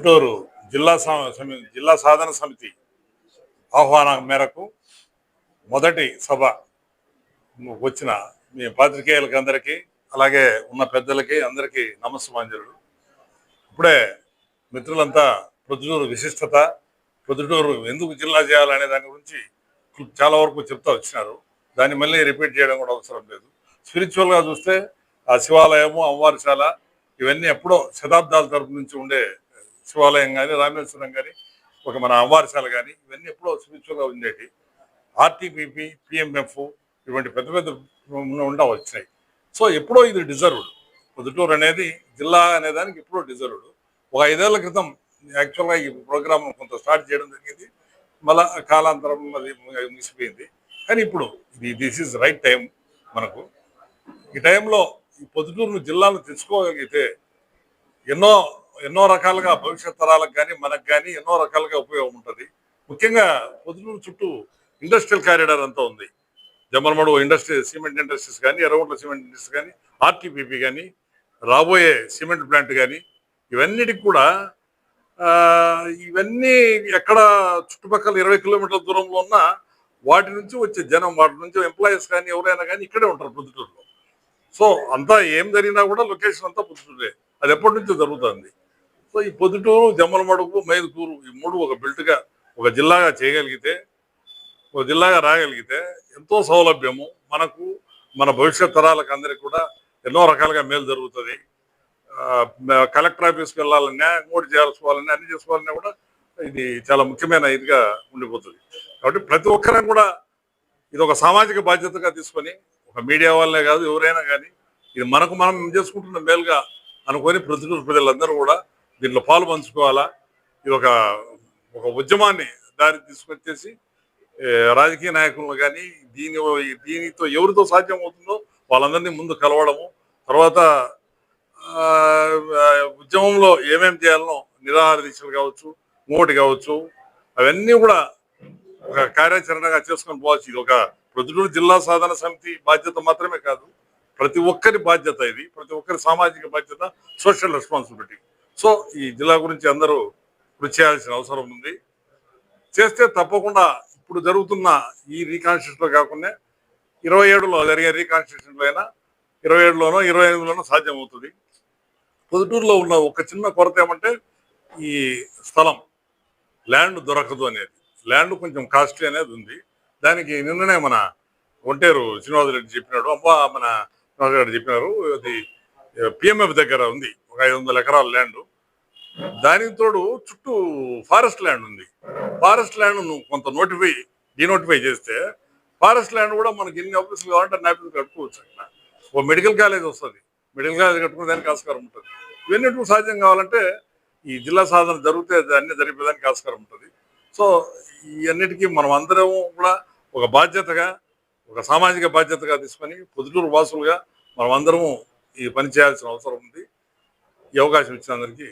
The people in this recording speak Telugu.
గుంటూరు జిల్లా సమి- జిల్లా సాధన సమితి ఆహ్వానం మేరకు మొదటి సభ వచ్చిన మీ పాత్రికేయులకి అందరికీ అలాగే ఉన్న పెద్దలకి అందరికీ నమస్సమాంజలు. ఇప్పుడే మిత్రులంతా ప్రొద్దుటూరు విశిష్టత ప్రొద్దుటూరు ఎందుకు జిల్లా చేయాలనే దాని గురించి చాలా వరకు చెప్తా వచ్చినారు. దాన్ని మళ్ళీ రిపీట్ చేయడం కూడా అవసరం లేదు. స్పిరిచువల్గా చూస్తే ఆ శివాలయము అమ్మవారిశాల ఇవన్నీ ఎప్పుడో శతాబ్దాల తరపు నుంచి ఉండే శివాలయం కానీ రామేశ్వరం కానీ ఒక మన అమ్మవారిశాల కానీ ఇవన్నీ ఎప్పుడో స్పిరిచువల్గా ఉండేటి. ఆర్టీపీపీ పిఎంఎఫ్ ఇటువంటి పెద్ద పెద్ద ఉండ వచ్చినాయి. సో ఎప్పుడో ఇది డిజర్వ్డ్. పొద్దుటూరు అనేది జిల్లా అనే దానికి ఎప్పుడో డిజర్వ్డ్. ఒక ఐదేళ్ళ క్రితం యాక్చువల్గా ఈ ప్రోగ్రామ్ కొంత స్టార్ట్ చేయడం జరిగింది. మళ్ళా కాలాంతరం అది ముగిసిపోయింది. కానీ ఇప్పుడు ఇది దిస్ ఈజ్ రైట్ టైం మనకు. ఈ టైంలో ఈ పొద్దుటూరు జిల్లాను తెచ్చుకోగలిగితే ఎన్నో ఎన్నో రకాలుగా భవిష్యత్ తరాలకు కానీ మనకు కానీ ఎన్నో రకాలుగా ఉపయోగం ఉంటుంది. ముఖ్యంగా పొద్దుటూరు చుట్టూ ఇండస్ట్రియల్ కారిడార్ అంతా ఉంది. జమ్మలమడు ఇండస్ట్రీ సిమెంట్ ఇండస్ట్రీస్ కానీ ఎర్రగుంట్ల సిమెంట్ ఇండస్ట్రీస్ కానీ ఆర్టీపీపీ కానీ రాబోయే సిమెంట్ ప్లాంట్ కానీ ఇవన్నిటికి కూడా ఇవన్నీ ఎక్కడ చుట్టుపక్కల ఇరవై కిలోమీటర్ల దూరంలో ఉన్నా వాటి నుంచి వచ్చే జనం వాటి నుంచి ఎంప్లాయీస్ కానీ ఎవరైనా కానీ ఇక్కడే ఉంటారు పొద్దుటూరులో. సో అంతా ఏం జరిగినా కూడా లొకేషన్ అంతా పొద్దుటూరే. అది ఎప్పటి నుంచో జరుగుతుంది. సో ఈ పొద్దుటూరు జమ్మలమడుగు మైదుకూరు ఈ మూడు ఒక బెల్ట్గా ఒక జిల్లాగా చేయగలిగితే ఒక జిల్లాగా రాగలిగితే ఎంతో సౌలభ్యము. మనకు మన భవిష్యత్ తరాలకు అందరికి కూడా ఎన్నో రకాలుగా మేలు జరుగుతుంది. కలెక్టర్ ఆఫీస్కి వెళ్ళాలన్నా ఇంకోటి చేసుకోవాలన్నా అన్ని చేసుకోవాలన్నా కూడా ఇది చాలా ముఖ్యమైన ఇదిగా ఉండిపోతుంది. కాబట్టి ప్రతి ఒక్కరం కూడా ఇది ఒక సామాజిక బాధ్యతగా తీసుకొని ఒక మీడియా వాళ్ళే కాదు ఎవరైనా కానీ ఇది మనకు మనం చేసుకుంటున్న మేలుగా అనుకొని ప్రతి ప్రజలందరూ కూడా దీంట్లో పాలు పంచుకోవాలా? ఇది ఒక ఒక ఉద్యమాన్ని దారి తీసుకొచ్చేసి రాజకీయ నాయకులను కానీ దీని దీనితో ఎవరితో సాధ్యం అవుతుందో వాళ్ళందరినీ ముందు కలవడము తర్వాత ఉద్యమంలో ఏమేమి చేయాలనో నిరాహార దీక్షలు కావచ్చు మోటి కావచ్చు అవన్నీ కూడా ఒక కార్యాచరణగా చేసుకొని పోవచ్చు ఇది. ఒక ప్రొద్దుటూరు జిల్లా సాధన సమితి బాధ్యత మాత్రమే కాదు ప్రతి ఒక్కరి బాధ్యత ఇది ప్రతి ఒక్కరి సామాజిక బాధ్యత సోషల్ రెస్పాన్సిబిలిటీ. సో ఈ జిల్లా గురించి అందరూ కృషి చేయాల్సిన అవసరం ఉంది. చేస్తే తప్పకుండా ఇప్పుడు జరుగుతున్న ఈ రీకాన్స్టిట్యూషన్లో కాకుండా ఇరవై ఏడులో జరిగే రీకాన్స్ట్రక్షన్లో అయినా ఇరవై ఏడులోనో ఇరవై ఎనిమిదిలోనో సాధ్యం అవుతుంది పొద్దుటూరులో ఉన్న ఒక చిన్న కొరత ఏమంటే ఈ స్థలం ల్యాండ్ దొరకదు అనేది. ల్యాండ్ కొంచెం కాస్ట్లీ అనేది ఉంది. దానికి నిన్ననే మన ఒంటేరు శ్రీనివాసరెడ్డి చెప్పినాడు. అబ్బా మన శ్రీనివాసరెడ్డి చెప్పినారు అది పిఎంఎఫ్ దగ్గర ఉంది. ఒక ఐదు వందల ఎకరాల ల్యాండ్ దానికి తోడు చుట్టూ ఫారెస్ట్ ల్యాండ్ ఉంది. ఫారెస్ట్ ల్యాండ్ నువ్వు కొంత నోటిఫై డినోటిఫై చేస్తే ఫారెస్ట్ ల్యాండ్ కూడా మనకి ఎన్ని ఆఫీసులు కావాలంటే అన్ని ఆఫీసులు కట్టుకోవచ్చు అక్కడ. ఓ మెడికల్ కాలేజ్ వస్తుంది. మెడికల్ కాలేజ్ కట్టుకునే దానికి ఆస్కారం ఉంటుంది. ఇవన్నీ సాధ్యం కావాలంటే ఈ జిల్లా సాధన జరిగితే అన్నీ జరిపేదానికి ఆస్కారం ఉంటుంది. సో ఇవన్నిటికీ మనం అందరం కూడా ఒక బాధ్యతగా ఒక సామాజిక బాధ్యతగా తీసుకొని పొద్దుటూరు వాసులుగా మనం అందరము ఈ పని చేయాల్సిన అవసరం ఉంది. ఈ అవకాశం ఇచ్చిన అందరికీ